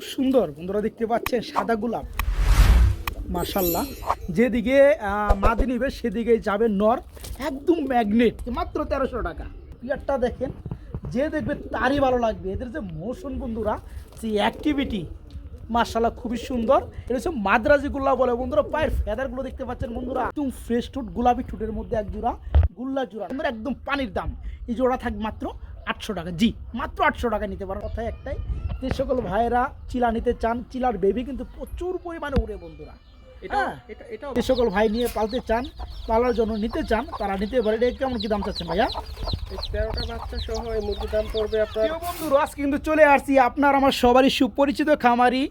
খুব সুন্দর। বন্ধুরা দেখতে পাচ্ছেন সাদা গোলাপ। মাশাল্লাহ যেদিকে মাদি নিবে সেদিকে যাবে নর। একদম ম্যাগনেট মাত্র তেরোশো টাকা। পিয়ারটা দেখেন, যে দেখবে তারই ভালো লাগবে। এদের যে মোশন বন্ধুরা, যে অ্যাক্টিভিটি মাশাল্লাহ খুবই সুন্দর। এটা হচ্ছে মাদ্রাজি গুল্লা বলে। বন্ধুরা, পায়ের ফেদারগুলো দেখতে পাচ্ছেন বন্ধুরা। একদম ফ্রেশ টুট গোলাপি টুটের মধ্যে এক জোড়া, গুল্লা জোড়া। একদম পানির দাম। এই জোড়া থাকবে মাত্র আটশো টাকা। জি মাত্র আটশো টাকা নিতে পারো। কথাই একটাই যে সকল ভাইয়েরা চিলা নিতে চান চিলার বেবি কিন্তু প্রচুর পরিমাণে উড়ে বন্ধুরা। হ্যাঁ। যে সকল ভাই নিয়ে পালতে চান পালার জন্য নিতে চান তারা নিতে পারে। এটা কেমন কি দাম চাচ্ছেন ভাইয়া? তেরোটা বাচ্চা সহ এই মুরগির দাম পড়বে আপনার বন্ধুরা আজকে কিন্তু চলে আসছি আপনার আমার সবারই সুপরিচিত খামারি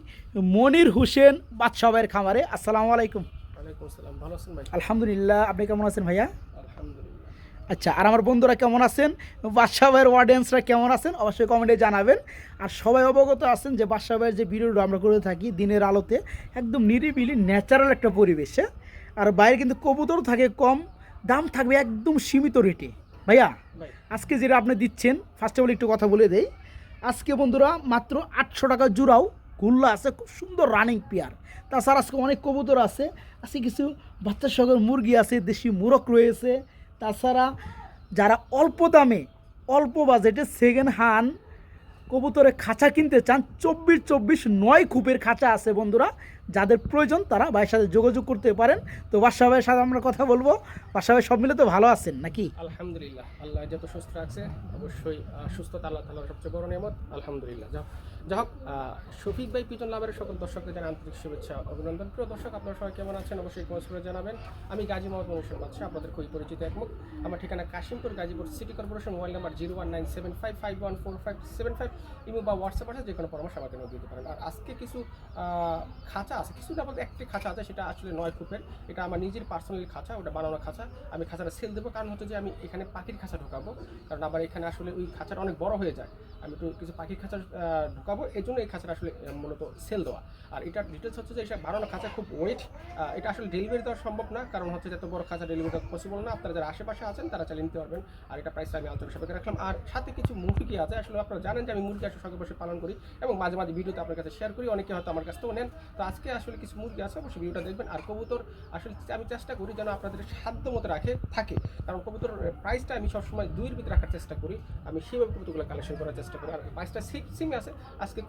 মনির হোসেন বাদশাহ ভাইয়ের খামারে। আসসালামু আলাইকুম। ওয়ালাইকুম আসসালাম। ভালো আছেন ভাই? আলহামদুলিল্লাহ আপনি কেমন আছেন ভাইয়া? আচ্ছা আর আমার বন্ধুরা কেমন আছেন? বাদশাহ ভাইয়ের অডিয়েন্সরা কেমন আছেন? অবশ্যই কমেন্টে জানাবেন। আর সবাই অবগত আছেন যে বাদশাহ ভাইয়ের যে ভিডিওটা আমরা করে থাকি দিনের আলোতে একদম নিরিবিলি ন্যাচারাল একটা পরিবেশ হ্যাঁ? আর বাইরে কিন্তু কবুতর থাকে কম দাম থাকবে একদম সীমিত রেটে ভাইয়া ভাই। আজকে যেটা আপনি দিচ্ছেন ফার্স্ট অফ অল একটু কথা বলে দেই। আজকে বন্ধুরা মাত্র আটশো টাকা জুড়াও গুল্লা আছে খুব সুন্দর রানিং পেয়ার তাছাড়া আজকে অনেক কবুতর আছে আজকে কিছু বাচ্চা সগর মুরগি আছে দেশি মুরগ রয়েছে তাছাড়া যারা অল্প দামে, অল্প বাজেটে সেকেন্ড হ্যান্ড কবুতরের খাঁচা কিনতে চান, চব্বিশ চব্বিশ নয় খুপের খাঁচা আছে বন্ধুরা। যাদের প্রয়োজন তারা ভাইয়ের সাথে যোগাযোগ করতে পারেন। তো বাদশাহ ভাইয়ের সাথে আমরা কথা বলব। বাদশাহ ভাই সব মিলে তো ভালো আছেন নাকি? আলহামদুলিল্লাহ, আল্লাহ যত সুস্থ রাখছে, অবশ্যই সুস্থতা আল্লাহ তালার সবচেয়ে বড় নিয়ামত। আলহামদুলিল্লাহ যাই হোক শফিক ভাই পিজন লাভের সকল দর্শকদের জানাই আন্তরিক শুভেচ্ছা অভিনন্দন। প্রিয় দর্শক আপনারা সবাই কেমন আছেন? অবশ্যই কমেন্টস করে জানাবেন। আমি গাজী মোহাম্মদ মনুষ্য বাদশাহ আপনাদের খুবই পরিচিত একমুখ। আমার ঠিকানা Kashimpur Gazipur city corporation mobile number zero one nine seven five five one four five seven five. Imo বা হোয়াটসঅ্যাপ আছে যে কোনো পরামর্শ আমাকে দিতে পারেন। আর আজকে কিছু খাঁচা আছে। কিছু না বলতে একটি খাঁচা আছে সেটা আসলে নয় ফুটের এটা আমার নিজের পার্সোনাল খাঁচা ওটা বানানো খাঁচা। আমি খাঁচাটা সেল দেবো। কারণ হচ্ছে যে আমি এখানে পাখির খাঁচা ঢোকাবো। কারণ আবার এখানে আসলে ওই খাঁচাটা অনেক বড় হয়ে যায়। আমি একটু কিছু পাখির খাঁচা আহ, ঢোকাবো এই জন্য এই খাঁচাটা আসলে মূলত সেল দেওয়া। আর এটার ডিটেলস হচ্ছে যে এটা বানানো খাঁচা খুব ওয়েট এটা আসলে ডেলিভারি দেওয়া সম্ভব না, কারণ হচ্ছে এত বড় খাঁচা ডেলিভারি দেওয়া পসিবল না। আপনারা যারা আশেপাশে আছেন, তারা চালিয়ে নিতে পারবেন। আর এটা প্রাইসটা আমি আন্তরিক সাপেক্ষে রাখলাম। আর সাথে কিছু মুরগি আছে? আসলে আপনারা জানেন যে, আমি মুরগি আসলে শখে বসে পালন করি এবং মাঝে মাঝে ভিডিওতে আপনার কাছে শেয়ার করি। অনেকে হয়তো আমার কাছ থেকেও নেন। তো আজকে আসলে কিছু মুরগি আছে, অবশ্যই ভিডিওটা দেখবেন। আর কবুতর, আসলে আমি চেষ্টা করি যেন আপনাদের সাধ্য মতো রাখে, থাকে। কারণ কবুতর প্রাইসটা আমি সবসময় দুইয়ের ভিতরে রাখার চেষ্টা করি। আমি সেভাবে কবুতরগুলো কালেকশন করার চেষ্টা করি। আর প্রাইসটা সিমে আছে। আজকে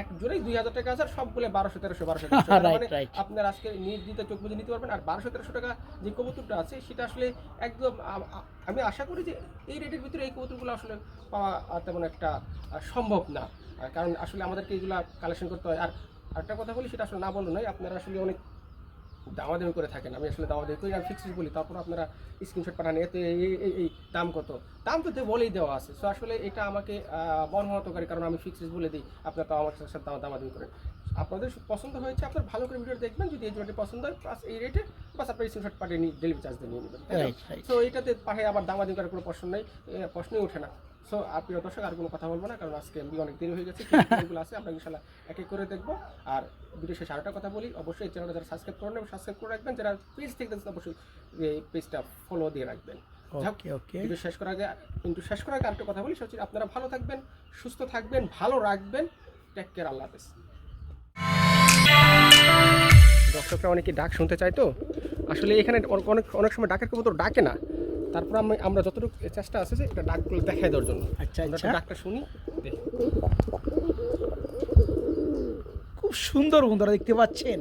এক জোড়াই দুই হাজার টাকা আছে আর সবগুলো বারোশো তেরোশো বারোশো টাকা। মানে আপনার আজকে নির্দিত চোখ বুঝে নিতে পারবেন। আর বারোশো তেরোশো টাকা যে কবুতরটা আছে সেটা আসলে একদম আমি আশা করি যে এই রেটের ভিতরে এই কবুতরগুলো আসলে পাওয়া তেমন একটা সম্ভব না। কারণ আসলে আমাদেরকে এইগুলা কালেকশন করতে হয়। আর একটা কথা বলি সেটা আসলে না বলল নয় আপনারা আসলে অনেক দামাদামি করে থাকেন। আমি আসলে দামাদামি করি আমি ফিক্সড বলি। তারপর আপনারা স্ক্রিনশট পাঠান এতে এই দাম কত? দাম তো বলেই দেওয়া আছে। সো আসলে এটা আমাকে মর্মাহতকারী কারণ আমি ফিক্সড বলে দিই। আপনারা তো আমার সাথে দাম দামাদামি করেন। আপনাদের পছন্দ হয়েছে আপনার ভালো করে ভিডিও দেখবেন। যদি এই জোড়াটি পছন্দ হয় প্লাস এই রেটে বাস আপনার স্ক্রিনশট পাঠিয়ে নিয়ে ডেলিভারি চার্জ দিয়ে নিয়ে নেবেন. সো এটাতে পাঠিয়ে আবার দামাদামি করার কোনো প্রশ্ন নেই। প্রশ্নই ওঠে না। সো আপনি দর্শক আর কোনো কথা বলব না কারণ আজকে এমবি অনেক দেরি হয়ে গেছে এগুলো আছে আমরা ইনশাল্লাহ এক এক করে দেখব। আর ভিডিও শেষে আরেকটা কথা বলি অবশ্যই চ্যানেলটা যারা সাবস্ক্রাইব করেন এবং সাবস্ক্রাইব করে রাখবেন যারা পেজ থেকে অবশ্যই এই পেজটা ফলো দিয়ে রাখবেন। যাক, ওকে ওকে ভিডিও শেষ করার আগে কিন্তু শেষ করার আগে আরেকটা কথা বলি হচ্ছে আপনারা ভালো থাকবেন সুস্থ থাকবেন ভালো রাখবেন টেক কেয়ার আল্লাহ হাফেজ। দর্শকরা অনেকে ডাক শুনতে চায় তো আসলে এখানে অনেক অনেক অনেক সময় ডাকের কবুতর ডাকে না তারপর আমি আমরা যতটুকু চেষ্টা আছে যে এটা ডাকগুলো দেখাই দেওয়ার জন্য। আচ্ছা আচ্ছা। ডাকটা শুনি দেখি। খুব সুন্দর বন্ধুরা দেখতে পাচ্ছেন?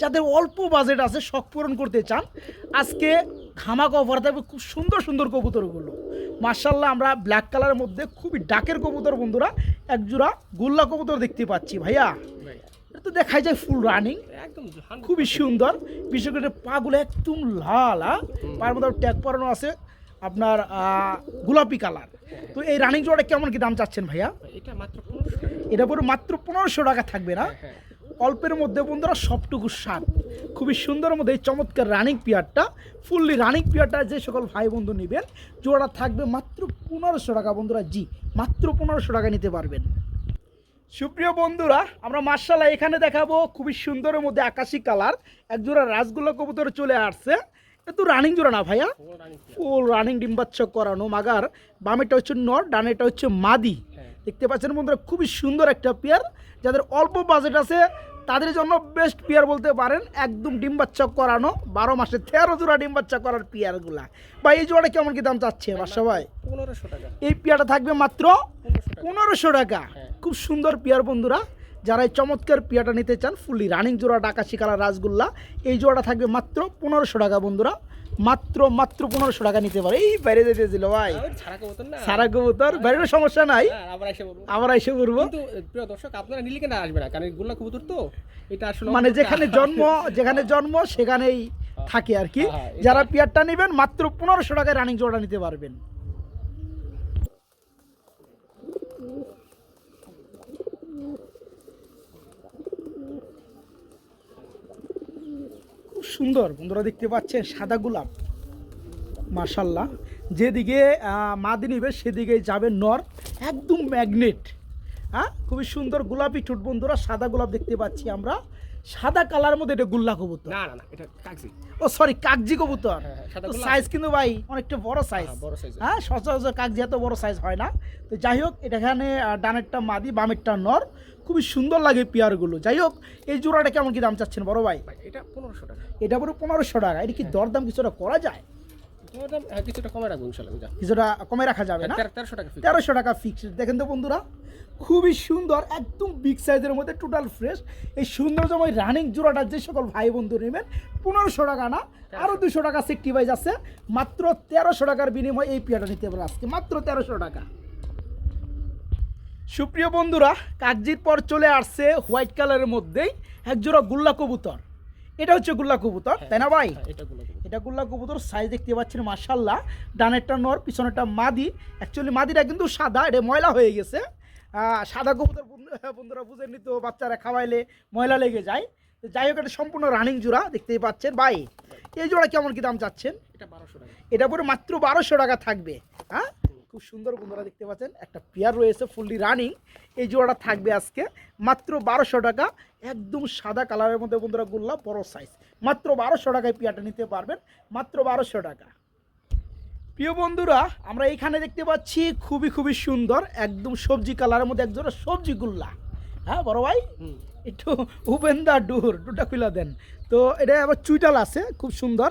যাদের অল্প বাজেট আছে শখ পূরণ করতে চান আজকে ধামাক অফার থাকবে খুব সুন্দর সুন্দর কবুতরগুলো। মার্শাল্লাহ আমরা ব্ল্যাক কালারের মধ্যে খুবই ডাকের কবুতর বন্ধুরা এক জোড়া গোল্লা কবুতর দেখতে পাচ্ছি ভাইয়া। এটা তো দেখাই যায় ফুল রানিং একদম খুবই সুন্দর বিশেষ করে পাগুলো একদম লাল হ্যাঁ? পায়ের মধ্যে ট্যাগ পরানো আছে। আপনার গোলাপি কালার। তো এই রানিং জোড়াটা কেমন কি দাম চাচ্ছেন ভাইয়া? এটা মাত্র এটা পরে মাত্র পনেরোশো টাকা থাকবে না? হ্যাঁ অল্পের মধ্যে বন্ধুরা সবটুকু স্বাদ। খুবই সুন্দর মধ্যে এই চমৎকার রানিং পিয়ারটা ফুললি রানিং পিয়ারটা যে সকল ভাই বন্ধু নেবেন জোড়া থাকবে মাত্র পনেরোশো টাকা বন্ধুরা। জি মাত্র পনেরোশো টাকা নিতে পারবেন। সুপ্রিয় বন্ধুরা আমরা মার্শাল্লাহ এখানে দেখাবো খুবই সুন্দরের মধ্যে আকাশি কালার। এক জোড়া রাসগোল্লা কবুতর চলে আসছে। তো রানিং জোড়া না ভাইয়া? ফুল রানিং রানিং করানো মাগার। বামেটা হচ্ছে নর ডানেটা হচ্ছে মাদি। হ্যাঁ। দেখতে পাচ্ছেন বন্ধুরা খুবই সুন্দর একটা পেয়ার যাদের অল্প বাজেট আছে তাদের জন্য বেস্ট পেয়ার বলতে পারেন। একদম ডিম বাচ্চা করানো বারো মাসে তেরো জোড়া ডিম বাচ্চা করার পেয়ারগুলা বা এই জোড়াটা কেমন কি দাম চাচ্ছে বাসা ভাই? এই পেয়ারটা থাকবে মাত্র পনেরোশো টাকা। পনেরোশো টাকা। হ্যাঁ। খুব সুন্দর পেয়ার বন্ধুরা। যারা এই চমৎকার পেয়ারটা নিতে চান ফুললি রানিং জোড়া ডাকা কালার রাসগোল্লা এই জোড়াটা থাকবে মাত্র পনেরোশো টাকা বন্ধুরা। মাত্র মাত্র পনেরোশো টাকা নিতে পারে। এই বাইরে যেতেছিল ভাই। সারা কবুতর বাইরের সমস্যা নাই। হ্যাঁ, আবার এসে বলব আবার এসে কিন্তু প্রিয় দর্শক আপনারা নিলে কেন আসবে না? কারণ গুল্লা কবুতর তো এটা আসলে মানে যেখানে জন্ম যেখানে জন্ম সেখানেই থাকে আর কি। হ্যাঁ, যারা পেয়ারটা নেবেন মাত্র পনেরোশো টাকায় রানিং জোড়া নিতে পারবেন। খুব সুন্দর। বন্ধুরা দেখতে পাচ্ছেন সাদা গোলাপ। মার্শাল্লাহ যেদিকে মাদি নিবে সেদিকে যাবে নর। একদম ম্যাগনেট। হ্যাঁ? খুবই সুন্দর গোলাপি ঠোঁট বন্ধুরা। সাদা গোলাপ দেখতে পাচ্ছি আমরা। সাদা কালার মধ্যে এটা গুল্লা কবুতর। না না এটা কাগজি। ও সরি কাগজি কবুতর। হ্যাঁ, হ্যাঁ, সাইজ কিন্তু ভাই অনেকটা বড় সাইজ হ্যাঁ, বড় এর। হ্যাঁ সচরাচর কাগজি এত বড় সাইজ হয় না। তো যাই হোক এটা এখানে ডানেরটা মাদি বামেরটা নর। খুবই সুন্দর লাগে পেয়ারগুলো। যাই হোক এই জোড়াটা কেমন কি দাম চাচ্ছেন বড় ভাই? এটা পনেরোশো টাকা। এটা পুরো পনেরোশো টাকা। এটা কি দরদাম কিছুটা করা যায়? হ্যাঁ, কিছুটা কমে রাখব ইনশাল্লাহ কিছুটা কমে রাখা যাবে না? তেরোশো টাকা তেরোশো টাকা ফিক্সড দেখেন তো বন্ধুরা খুবই সুন্দর একদম বিগ সাইজের মধ্যে টোটাল ফ্রেশ এই সৌন্দর্যময় রানিং জোড়াটা যে সকল ভাই বন্ধু নেবেন পনেরোশো টাকা না আরও দুশো টাকা সেক্টি বাইজ আছে। মাত্র তেরোশো টাকার বিনিময়ে এই পিয়াটা নিতে পারে আজকে। মাত্র তেরোশো টাকা। সুপ্রিয় বন্ধুরা কাগজির পর চলে আসছে হোয়াইট কালারের মধ্যেই একজোড়া গুল্লা কবুতর। এটা হচ্ছে গুল্লা কবুতর তাই না ভাই? হ্যাঁ, এটা গুলো গুল্লা কবুতর সাইজ দেখতে পাচ্ছেন মাশাল্লাহ ডানেরটা নর পিছনেরটা মাদি। অ্যাকচুয়ালি মাদিটা কিন্তু সাদা এটা ময়লা হয়ে গেছে। আহ, সাদা কবুতর বন্ধু- বন্ধুরা বুঝে তো বাচ্চারা খাওয়াইলে ময়লা লেগে যায়। তো যাই হোক এটা সম্পূর্ণ রানিং জোড়া দেখতেই পাচ্ছেন। ভাই এই জোড়া কেমন কি দাম চাচ্ছেন? এটা বারোশো টাকা। এটা পুরো মাত্র বারোশো টাকা থাকবে হ্যাঁ? খুব সুন্দর বন্ধুরা দেখতে পাচ্ছেন। একটা পেয়ার রয়েছে ফুললি রানিং। এই জোড়াটা থাকবে আজকে মাত্র বারোশো টাকা। একদম সাদা কালারের মধ্যে বন্ধুরা গুল্লা বড় সাইজ মাত্র বারোশো টাকায় পেয়ারটা নিতে পারবেন। মাত্র বারোশো টাকা। প্রিয় বন্ধুরা আমরা এইখানে দেখতে পাচ্ছি খুবই খুবই সুন্দর একদম সবজি কালারের মধ্যে একজোড়া সবজি গুল্লা। হ্যাঁ বড় ভাই? একটু ওপেন দা ডোর ডোরটা খুলে দেন। তো এটা আবার চুইটাল আছে খুব সুন্দর।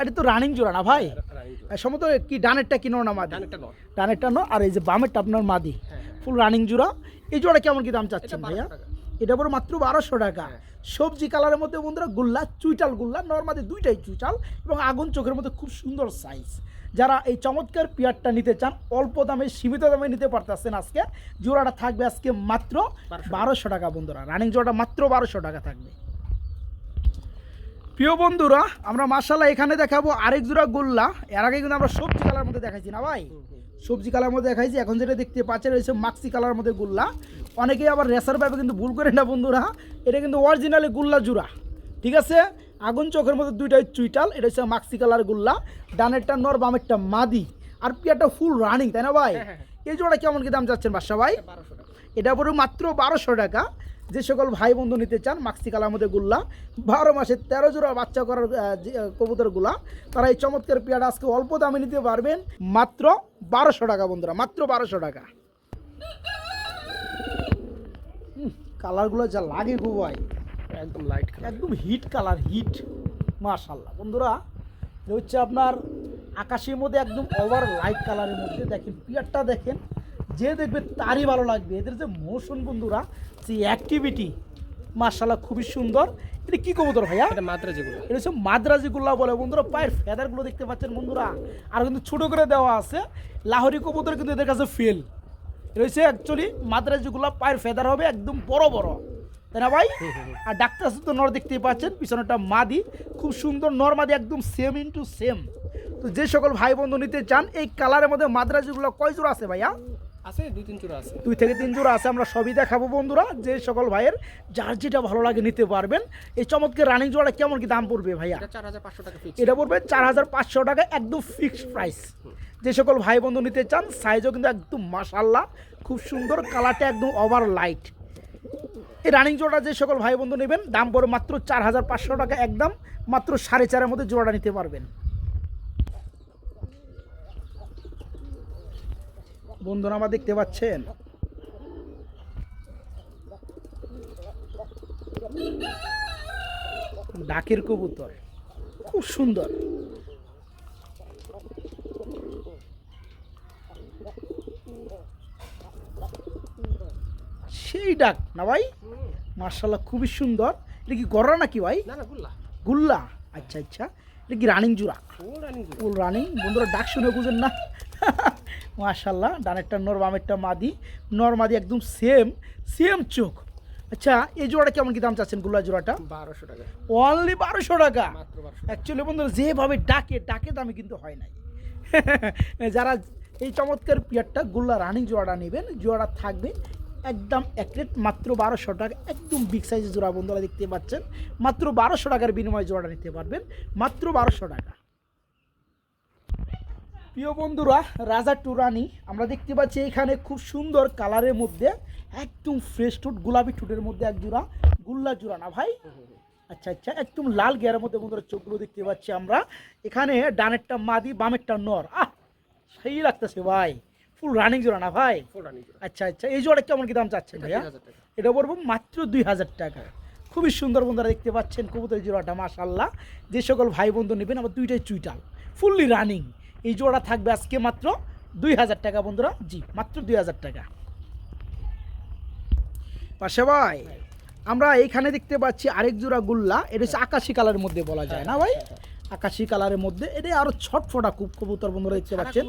এটা তো রানিং জোড়া না ভাই? রানিং সম্ভবত কি ডানেরটা কিনো না মাদি? ডানেরটা নর। ডানেরটা নো আর এই যে বামেরটা আপনার মাদি। হ্যাঁ, হ্যাঁ। ফুল রানিং জোড়া। এই জোড়া কেমন কি দাম চাচ্ছেন ভাইয়া? এটা পুরো মাত্র বারোশো টাকা। হ্যাঁ। সবজি কালারের মধ্যে বন্ধুরা গুল্লা চুইটাল গুল্লা নর্মাদি দুইটাই চুইটাল এবং আগুন চোখের মধ্যে খুব সুন্দর সাইজ যারা এই চমৎকার পেয়ারটা নিতে চান অল্প দামে সীমিত দামে নিতে পারতেছেন আজকে। জোড়াটা থাকবে আজকে মাত্র। বারোশো টাকা। বন্ধুরা। রানিং জোড়াটা মাত্র বারোশো টাকা থাকবে। প্রিয় বন্ধুরা আমরা মার্শাল্লাহ এখানে দেখাবো আরেক জোড়া গোল্লা। এর আগে কিন্তু আমরা সবজি কালার মধ্যে দেখাইছি না ভাই। সবজি কালার মধ্যে দেখাইছি এখন যেটা দেখতে পাচ্ছেন রয়েছে মাক্সি কালার মধ্যে গুল্লা। অনেকেই আবার রেসার পাইপে কিন্তু ভুল করে না বন্ধুরা এটা কিন্তু অরিজিনালি গুল্লা জুড়া ঠিক আছে? আগুন চোখের মধ্যে দুইটাই চুইটাল এটা হচ্ছে মাক্সি কালার গুল্লা ডানেরটা নর বামেরটা মাদি আর পিয়াটা ফুল রানিং তাই না ভাই? হ্যাঁ, হ্যাঁ, এই জোড়া কেমন কি দাম যাচ্ছেন বাসা ভাই? এটা পড়ে মাত্র বারোশো টাকা। যে সকল ভাই বন্ধু নিতে চান, মাক্সি কালার মধ্যে গুল্লা বারো মাসে তেরো জোড়া বাচ্চা করার কবুতরগুলা তারা এই চমৎকার পেয়ারা আজকে অল্প দামে নিতে পারবেন, মাত্র বারোশো টাকা বন্ধুরা, মাত্র বারোশো টাকা। কালারগুলো যা লাগে গো ভাই, একদম লাইট একদম হিট কালার হিট মাশাল্লাহ বন্ধুরা হচ্ছে আপনার আকাশের মধ্যে একদম ওভার লাইট কালারের মধ্যে। দেখেন, পিয়ারটা দেখেন যে দেখবে তারই ভালো লাগবে। এদের যে মোশন বন্ধুরা যে অ্যাক্টিভিটি মাশাল্লাহ খুবই সুন্দর। এটা কি কবুতর ভাইয়া? এটা মাত্রা যেগুলো এটা হচ্ছে মাদ্রাজিগুল্লা বলে বন্ধুরা পায়ের ফেদারগুলো দেখতে পাচ্ছেন বন্ধুরা। আর কিন্তু ছোটো করে দেওয়া আছে লাহোরি কবুতর কিন্তু এদের কাছে ফেল রয়েছে অ্যাকচুয়ালি মাদ্রাজিগুল্লা পায়ের ফেদার হবে একদম বড় বড়। তাই না ভাই? আর ডাক্তার তো নর দেখতেই পাচ্ছেন পিছনেটা মাদি। খুব সুন্দর নর মাদি একদম সেম ইন্টু সেম তো যে সকল ভাই বন্ধু নিতে চান এই কালারের মধ্যে মাদ্রাজিগুলো কয় জোড়া আছে ভাইয়া? আছে? দুই তিন চূড়া আছে। দুই থেকে তিন জোড়া আছে আমরা সবই দেখাবো বন্ধুরা যে সকল ভাইয়ের যার যেটা ভালো লাগে নিতে পারবেন। এই চমৎকার রানিং জোড়া কেমন কি দাম পড়বে ভাইয়া? এটা চার হাজার পাঁচশো টাকা এটা পড়বে চার হাজার পাঁচশো টাকা একদম ফিক্সড প্রাইস যে সকল ভাই বন্ধু নিতে চান সাইজও কিন্তু একদম মাসাল্লাহ খুব সুন্দর কালারটা একদম ওভার লাইট এই রানিং জোড়া যে সকল ভাই বন্ধু নেবেন দাম পড়বে মাত্র চার হাজার পাঁচশো টাকা একদম মাত্র সাড়ে চারের মধ্যে জোড়াটা নিতে পারবেন। বন্ধুরা আমার দেখতে পাচ্ছেন? ডাকের কবুতর। খুব সুন্দর। সেই ডাক না ভাই? মার্শাল্লাহ খুবই সুন্দর। এটা কি গড়া নাকি ভাই? গুল্লা। আচ্ছা আচ্ছা। এটা কি রানিং জুরা রানিং? বন্ধুরা ডাক শুনে বুঝেন না। মাশাল্লাহ ডানেরটা নর বামেরটা মাদি। নর মাদি একদম সেম সেম চোখ। আচ্ছা এই জোড়াটা কেমন কি দাম চাচ্ছেন গুল্লা জোড়াটা? বারোশো টাকা। অনলি বারোশো টাকা? অ্যাকচুয়ালি বন্ধুরা যেভাবে ডাকে ডাকে দামে কিন্তু হয় নাই। যারা এই চমৎকার পিয়ারটা গুল্লা রানিং জোড়াটা নেবেন জোড়াটা থাকবে একদম এক মাত্র বারোশো টাকা একদম বিগ সাইজের জোড়া বন্ধুরা দেখতে পাচ্ছেন। মাত্র বারোশো টাকার বিনিময়ে জোড়াটা নিতে পারবেন মাত্র বারোশো টাকা। প্রিয় বন্ধুরা রাজা টু টুরানি আমরা দেখতে পাচ্ছি এখানে খুব সুন্দর কালারের মধ্যে একদম ফ্রেশ টুট গোলাপি টুটের মধ্যে এক জোড়া গুল্লা জোড়া না ভাই? আচ্ছা আচ্ছা একদম লাল গিয়ারের মধ্যে বন্ধুরা চোখগুলো দেখতে পাচ্ছি আমরা। এখানে ডানেরটা মাদি বামেরটা নর। আহ সেই লাগতেছে ভাই। ফুল রানিং জোড়া না ভাই? রানিং আচ্ছা আচ্ছা এই জোড়া কেমন কি দাম চাচ্ছেন ভাইয়া? এটা পড়ব মাত্র দুই হাজার টাকা। খুবই সুন্দর বন্ধুরা দেখতে পাচ্ছেন কবুতর জোড়াটা মাশাল্লাহ যে সকল ভাই বন্ধু নেবেন আবার দুইটাই চুইটাল। ফুললি রানিং এই জোড়া থাকবে আজকে মাত্র দুই হাজার টাকা বন্ধুরা। জি মাত্র দুই হাজার টাকা। পাশে ভাই আমরা এইখানে দেখতে পাচ্ছি আরেক জোড়া গুল্লা। এটা হচ্ছে আকাশি কালারের মধ্যে বলা যায় না ভাই? আকাশি কালারের মধ্যে। এটা আরও ছটফটা খুব কবুতর বন্ধুরা দেখতে পাচ্ছেন।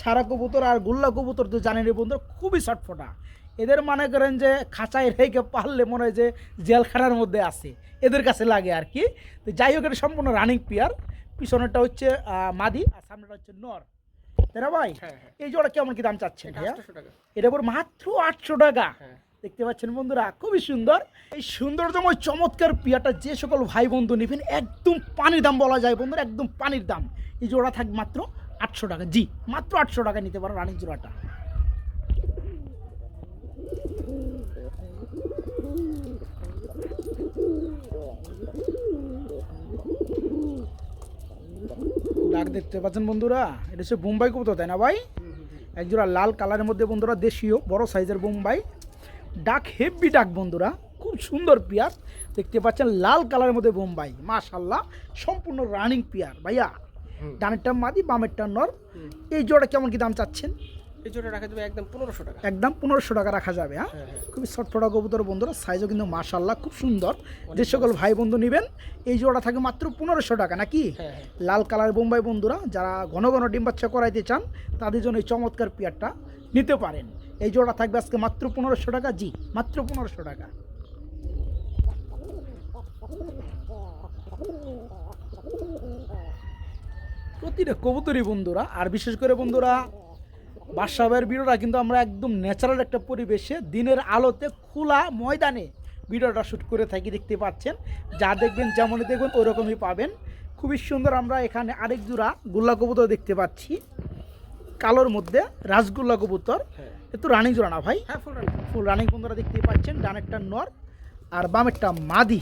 ছাড়া কবুতর আর গুল্লা কবুতর তো জানেন বন্ধুরা খুবই ছটফটা এদের মনে করেন যে খাঁচায় রেখে পারলে মনে হয় যে জেলখানার মধ্যে আছে। এদের কাছে লাগে আর কি। তো যাই হোক এটা সম্পূর্ণ রানিং পিয়ার পিছনেরটা হচ্ছে মাদি আর সামনেটা হচ্ছে নর। তাই না ভাই? হ্যাঁ হ্যাঁ। এই জোড়া কেমন কি দাম চাচ্ছেন এটা পর মাত্র আটশো টাকা। হ্যাঁ। দেখতে পাচ্ছেন বন্ধুরা খুবই সুন্দর। এই সৌন্দর্যময় চমৎকার পিয়াটা যে সকল ভাই বন্ধু নেবেন একদম পানির দাম বলা যায় বন্ধুরা একদম পানির দাম। এই জোড়া থাকবে মাত্র আটশো টাকা। জি মাত্র আটশো টাকা নিতে পারো রানির জোড়াটা। ডাক দেখতে পাচ্ছেন বন্ধুরা? এটা হচ্ছে বোম্বাই কবুতর তাই না ভাই? একজোড়া লাল কালারের মধ্যে বন্ধুরা দেশীয় বড় সাইজের বোম্বাই। ডাক হেভি ডাক বন্ধুরা খুব সুন্দর পিয়ার। দেখতে পাচ্ছেন লাল কালারের মধ্যে বোম্বাই মাশাল্লাহ সম্পূর্ণ রানিং পিয়ার ভাইয়া। ডানের ডানেরটা মাদি বামেরটা নর। এই জোড়া কেমন কি দাম চাচ্ছেন? এই জোড়া রাখা যাবে একদম পনেরোশো টাকা। একদম পনেরোশো টাকা রাখা যাবে হ্যাঁ? হ্যাঁ হ্যাঁ। খুবই ছটফটা কবুতর বন্ধুরা সাইজও কিন্তু মাশাল্লাহ খুব সুন্দর। যে সকল ভাই বন্ধু নেবেন এই জোড়া থাকে মাত্র পনেরোশো টাকা নাকি? হ্যাঁ। লাল কালার বোম্বাই বন্ধুরা যারা ঘন ঘন ডিম বাচ্চা করাইতে চান তাদের জন্য এই চমৎকার পেয়ারটা নিতে পারেন। এই জোড়া থাকবে আজকে মাত্র পনেরোশো টাকা জি মাত্র পনেরোশো টাকা। প্রতিটা কবুতরই বন্ধুরা আর বিশেষ করে বন্ধুরা বাদশাহের ভিডিওটা কিন্তু আমরা একদম ন্যাচারাল একটা পরিবেশে দিনের আলোতে খোলা ময়দানে ভিডিওটা শ্যুট করে থাকি দেখতে পাচ্ছেন। যা দেখবেন যেমনই দেখবেন ওই রকমই পাবেন। খুবই সুন্দর আমরা এখানে আরেক জোড়া গোল্লা কবুতর দেখতে পাচ্ছি। কালোর মধ্যে রাসগোল্লা কবুতর। হ্যাঁ। এ তো রানিং জোড়া না ভাই? হ্যাঁ ফুল রানিং। ফুল রানিং বন্ধুরা দেখতেই পাচ্ছেন ডানেরটা নর আর বামেরটা মাদি।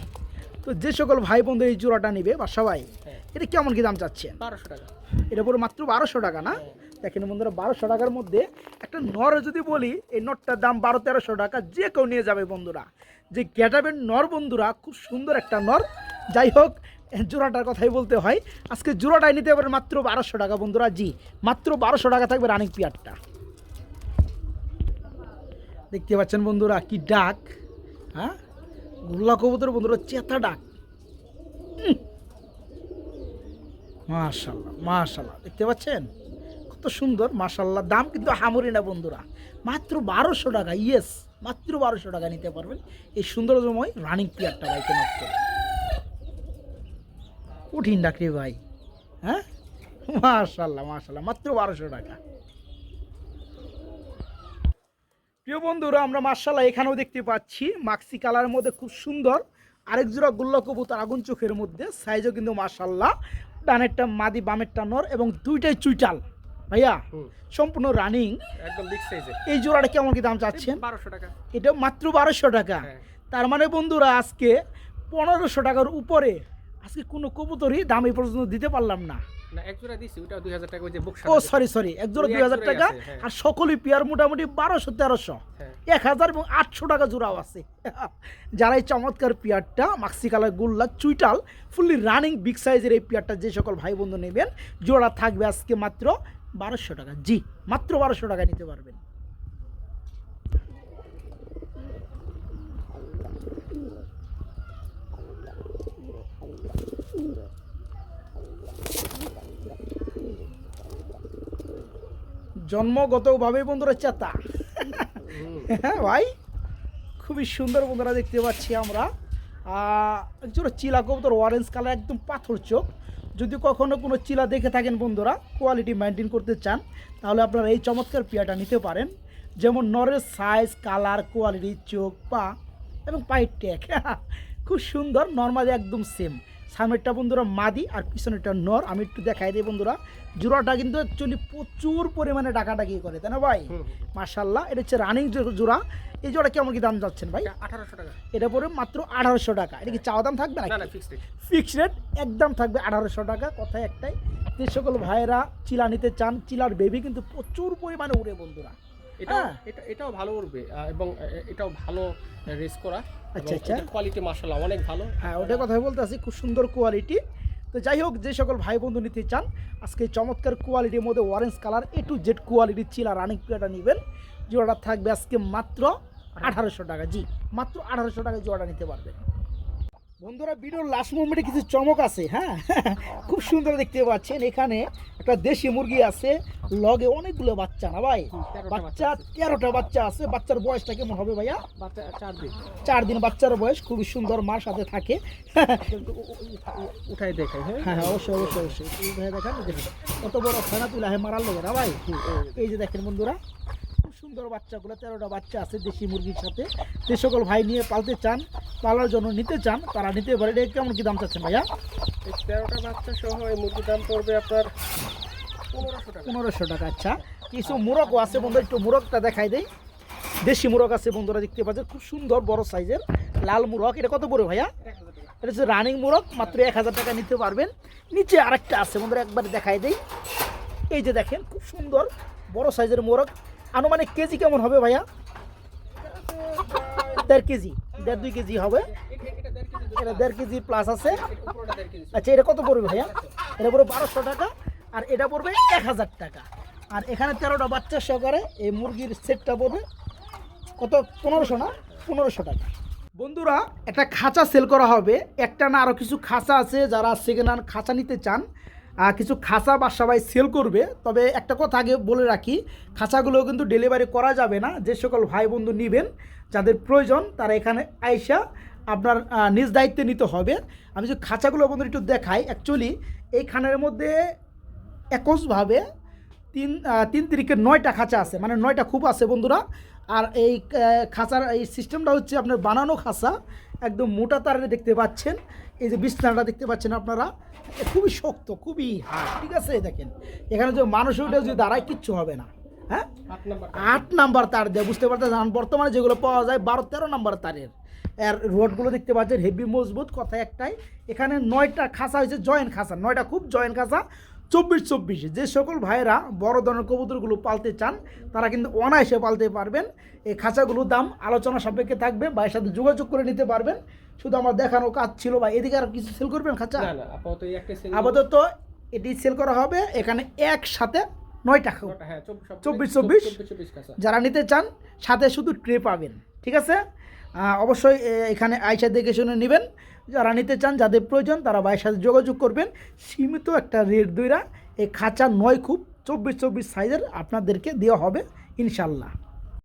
তো যে সকল ভাই বন্ধু এই জোড়াটা নিবে বা সবাই হ্যাঁ এটা কেমন কি দাম চাচ্ছেন? বারোশো টাকা। এটা পুরো মাত্র বারোশো টাকা না? দেখেন বন্ধুরা বারোশো টাকার মধ্যে একটা নর যদি বলি এই নটটার দাম বারো তেরোশো টাকা যে কেউ নিয়ে যাবে বন্ধুরা। যে গ্যাটাবের নর বন্ধুরা খুব সুন্দর একটা নর। যাই হোক জোড়াটার কথাই বলতে হয় আজকে জোড়াটাই নিতে পারেন মাত্র বারোশো টাকা বন্ধুরা। জি মাত্র বারোশো টাকা থাকবে রানিং পিয়ারটা দেখতে পাচ্ছেন বন্ধুরা কি ডাক হ্যাঁ? গোল্লা কবুতর বন্ধুরা চেতা ডাক। মাশাল্লাহ মাশাল্লাহ দেখতে পাচ্ছেন? কত সুন্দর মাশাল্লাহ দাম কিন্তু হামরি না, বন্ধুরা। মাত্র বারোশো টাকা, ইয়েস, মাত্র বারোশো টাকা নিতে পারবেন। এই সৌন্দর্যময় রানিং পিয়ারটা বাইকে নক করে কঠিন ডাকরি ভাই হ্যাঁ? মাশাল্লাহ মাশাল্লাহ মাত্র বারোশো টাকা। প্রিয় বন্ধুরা, আমরা মার্শাল্লাহ এখানেও দেখতে পাচ্ছি মাক্সি কালারের মধ্যে খুব সুন্দর। আরেক জোড়া গোল্লা কবুতর আগুন চোখের মধ্যে সাইজও কিন্তু মার্শাল্লাহ ডানেরটা মাদি বামেরটা নর এবং দুইটাই চুইটাল। ভাইয়া সম্পূর্ণ রানিং। একদম বিগ সাইজের এই জোড়াটা কেমন কি দাম চাচ্ছেন? বারোশো টাকা। এটা মাত্র বারোশো টাকা। হ্যাঁ। তার মানে বন্ধুরা আজকে পনেরোশো টাকার উপরে আজকে কোনো কবুতরই দাম এই পর্যন্ত দিতে পারলাম না। ও সরি সরি এক জোড়া দুই হাজার টাকা। হ্যাঁ। আর সকলই পেয়ার মোটামুটি বারোশো তেরোশো। হ্যাঁ। এক হাজার এবং আটশো টাকা জোড়াও আছে। যারা এই চমৎকার পেয়ারটা, মাক্সি কালার গুল্লা চুইটাল, ফুললি রানিং বিগ সাইজের এই পেয়ারটা যে সকল ভাই বন্ধু নেবেন, জোড়া থাকবে আজকে মাত্র বারোশো টাকা। জি, মাত্র বারোশো টাকা নিতে পারবেন। জন্মগতভাবে বন্ধুরা, চেতা। হ্যাঁ ভাই, খুবই সুন্দর বন্ধুরা দেখতে পাচ্ছি আমরা। একজন চিলা কবুতর অরেঞ্জ কালার একদম পাথর চোখ। যদি কখনো কোনো চিলা দেখে থাকেন বন্ধুরা কোয়ালিটি মেনটেন করতে চান, তাহলে আপনারা এই চমৎকার পিয়াটা নিতে পারেন। যেমন নরের সাইজ কালার কোয়ালিটি চোখ, পা এবং পায়ের ট্যাগ খুব সুন্দর নর্মালি একদম সেম সামনেরটা বন্ধুরা মাদি আর পিছনেরটা নর। আমি একটু দেখাই দিই বন্ধুরা। জোড়াটা কিন্তু অ্যাকচুয়ালি প্রচুর পরিমাণে ডাকাডাকি করে তাই না ভাই? মার্শাল্লাহ এটা হচ্ছে রানিং জোড়া। এই জোড়া কেমন কি দাম যাচ্ছেন ভাই? আঠারোশো টাকা। এটা পরে মাত্র আঠারোশো টাকা। এটা কি চাওয়া দাম থাকবে না ফিক্সড রেট ফিক্সড রেট একদম থাকবে আঠারোশো টাকা। কথায় একটাই যে সকল ভাইয়েরা চিলা নিতে চান চিলার বেবি কিন্তু প্রচুর পরিমাণে উড়ে বন্ধুরা। এটা হ্যাঁ। এটা এটাও ভালো উঠবে এবং এটাও ভালো রেস করা আচ্ছা, আচ্ছা। কোয়ালিটি মার্শাল্লাহ অনেক ভালো হ্যাঁ ওটার কথা বলতে আছি খুব সুন্দর কোয়ালিটি তো যাই হোক যে সকল ভাই বন্ধু নিতে চান আজকে চমৎকার কোয়ালিটির মধ্যে orange colour A to Z কোয়ালিটির চিলা রানিং পিয়াটা নেবেন জোড়াটা থাকবে আজকে মাত্র আঠারোশো টাকা জি মাত্র আঠারোশো টাকায় জোড়াটা নিতে পারবেন বন্ধুরা ভিডিওর লাস্ট মোমেন্টে কিছু চমক আছে হ্যাঁ? খুব সুন্দর দেখতে পাচ্ছেন এখানে একটা দেশি মুরগি আছে লগে অনেকগুলো বাচ্চা না ভাই? বাচ্চা তেরোটা বাচ্চা আছে বাচ্চার বয়সটা কেমন হবে ভাইয়া? চার দিন। চার দিন বাচ্চার বয়স খুবই সুন্দর মার সাথে থাকে। উঠাই হ্যাঁ? হ্যাঁ হ্যাঁ অবশ্যই অবশ্যই অবশ্যই। দেখেন কত বড় ফেনা তুলে হয় মারার না ভাই? এই যে দেখেন বন্ধুরা সুন্দর বাচ্চাগুলো তেরোটা বাচ্চা আছে দেশি মুরগির সাথে। যে সকল ভাই নিয়ে পালতে চান পালার জন্য নিতে চান তারা নিতে পারে। এটা কেমন কি দাম চাচ্ছেন ভাইয়া? তেরোটা বাচ্চা সহ এই মুরগির দাম পড়বে আপনার পনেরোশো টাকা। পনেরোশো টাকা আচ্ছা। কিছু মোরগও আছে বন্ধু একটু মোরগটা দেখাই দেই। দেশি মোরগ আছে বন্ধুরা দেখতে পাচ্ছেন খুব সুন্দর বড় সাইজের লাল মোরগ। এটা কত বড় ভাইয়া? এটা হচ্ছে রানিং মোরগ মাত্র এক হাজার টাকা নিতে পারবেন। নিচে আরেকটা আছে বন্ধুরা একবার দেখাই দেই। এই যে দেখেন খুব সুন্দর বড় সাইজের মোরগ। আনুমানিক কেজি কেমন হবে ভাইয়া? দেড় কেজি, দেড় দুই কেজি হবে। এটা- দেড় কেজি প্লাস আছে। আচ্ছা এটা কত পড়বে ভাইয়া? এটা পড়বে বারোশো টাকা আর এটা পড়বে এক হাজার টাকা। আর এখানে তেরোটা বাচ্চা সহকারে এই মুরগির সেটটা পড়বে কত? পনেরোশো না? পনেরোশো টাকা। বন্ধুরা, একটা খাঁচা সেল করা হবে। একটা না আরও কিছু খাঁচা আছে যারা সেকেন্ড হ্যান্ড খাঁচা নিতে চান। কিছু খাঁচা বা সবাই সেল করবে। তবে একটা কথা আগে বলে রাখি খাঁচাগুলো কিন্তু ডেলিভারি করা যাবে না। যে সকল ভাই বন্ধু নেবেন, যাদের প্রয়োজন, তারা এখানে আইসা আপনার নিজ দায়িত্বে নিতে হবে। আমি যে খাঁচাগুলো বন্ধু একটু দেখাই অ্যাকচুয়ালি এই খানের মধ্যে একজভাবে তিন তিন তিরিকে নয়টা খাঁচা আছে। মানে নয়টা খুব আছে বন্ধুরা। আর এই খাঁচার, এই সিস্টেমটা হচ্ছে আপনার বানানো খাঁচা। একদম মোটা তারে দেখতে পাচ্ছেন। এই যে বিছনাটা দেখতে পাচ্ছেন আপনারা খুবই শক্ত খুবই হার্ড ঠিক আছে? দেখেন এখানে যে মানুষ উঠে যদি দাঁড়ায় কিচ্ছু হবে না হ্যাঁ? আট নাম্বার তার দেয় বুঝতে পারতেছেন? বর্তমানে যেগুলো পাওয়া যায় বারো তেরো নাম্বার তারের। আর রোডগুলো দেখতে পাচ্ছেন হেভি মজবুত কথা একটাই। এখানে নয়টা খাঁচা হয়েছে জয়েন্ট খাঁচা নয়টা খুব জয়েন্ট খাঁচা। চব্বিশ চব্বিশ যে সকল ভাইয়েরা বড় ধরনের কবুতরগুলো পালতে চান তারা কিন্তু অনায়াসে পালতে পারবেন। এই খাঁচাগুলোর দাম আলোচনা সাপেক্ষে থাকবে ভাইয়ের সাথে যোগাযোগ করে নিতে পারবেন। শুধু আমার দেখানো কাজ ছিল বা এদিকে আর কিছু সেল করবেন খাঁচা? না না আপাতত এই একটা সেল আপাতত এটি সেল করা হবে এখানে একসাথে নয়টা খাও হ্যাঁ চব্বিশ চব্বিশ, যারা নিতে চান সাথে শুধু ট্রে পাবেন ঠিক আছে? অবশ্যই এখানে আইসা দেখে শুনে নেবেন। যারা নিতে চান যাদের প্রয়োজন তারা ভাইয়ের সাথে যোগাযোগ করবেন। সীমিত একটা রেট দইরা এই খাঁচা নয় খুব চব্বিশ চব্বিশ সাইজের আপনাদেরকে দেওয়া হবে ইনশাল্লাহ